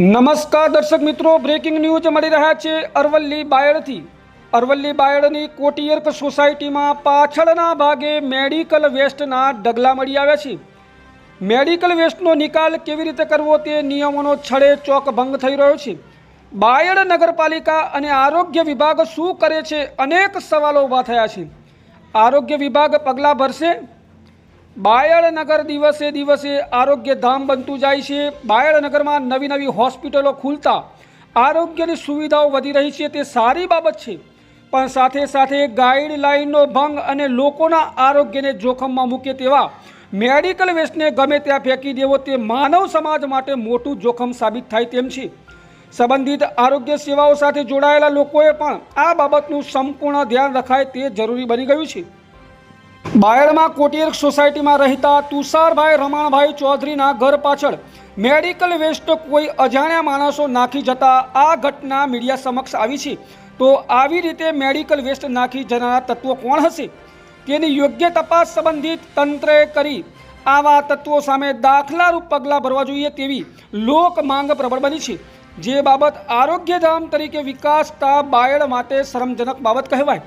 નમસ્કાર દર્શક મિત્રો બ્રેકિંગ ન્યૂઝ મળી રહ્યા છે અરવલ્લી બાયડથી. અરવલ્લી બાયડની કોટિયર્ક સોસાયટીમાં પાછળના ભાગે મેડિકલ વેસ્ટના ડગલા મળી આવ્યા છે. મેડિકલ વેસ્ટનો નિકાલ કેવી રીતે કરવો તે નિયમોનો છડે ચોક ભંગ થઈ રહ્યો છે. બાયડ નગરપાલિકા અને આરોગ્ય વિભાગ શું કરે છે અનેક સવાલો ઊભા થયા છે. આરોગ્ય વિભાગ પગલાં ભરશે. બાયડ નગર દિવસે દિવસે આરોગ્ય ધામ બનતું જાય છે. બાયડ નગરમાં નવી નવી હોસ્પિટલો ખુલતા આરોગ્યની સુવિધાઓ વધી રહી છે તે સારી બાબત છે. પણ સાથે સાથે ગાઈડલાઈનનો ભંગ અને લોકોના આરોગ્યને જોખમમાં મૂકે તેવા મેડિકલ વેસ્ટને ગમે ત્યાં ફેંકી દેવો તે માનવ સમાજ માટે મોટું જોખમ સાબિત થાય તેમ છે. સંબંધિત આરોગ્ય સેવાઓ સાથે જોડાયેલા લોકોએ પણ આ બાબતનું સંપૂર્ણ ધ્યાન રખાય તે જરૂરી બની ગયું છે. બાયડમાં કોટિયર સોસાયટીમાં રહેતા તુષારભાઈ રમાણભાઈ ચૌધરીના ઘર પાછળ મેડિકલ વેસ્ટ કોઈ અજાણ્યા માણસો નાખી જતા આ ઘટના મીડિયા સમક્ષ આવી છે. તો આવી રીતે મેડિકલ વેસ્ટ નાખી જનારા તત્વો કોણ હશે? તેની યોગ્ય તપાસ સંબંધિત તંત્રએ કરી. આવા તત્વો સામે દાખલારૂપ પગલાં ભરવા જોઈએ તેવી લોક માંગ પ્રબળ બની છે. જે બાબત આરોગ્યધામ તરીકે વિકાસતા બાયડ માટે શરમજનક બાબત કહેવાય.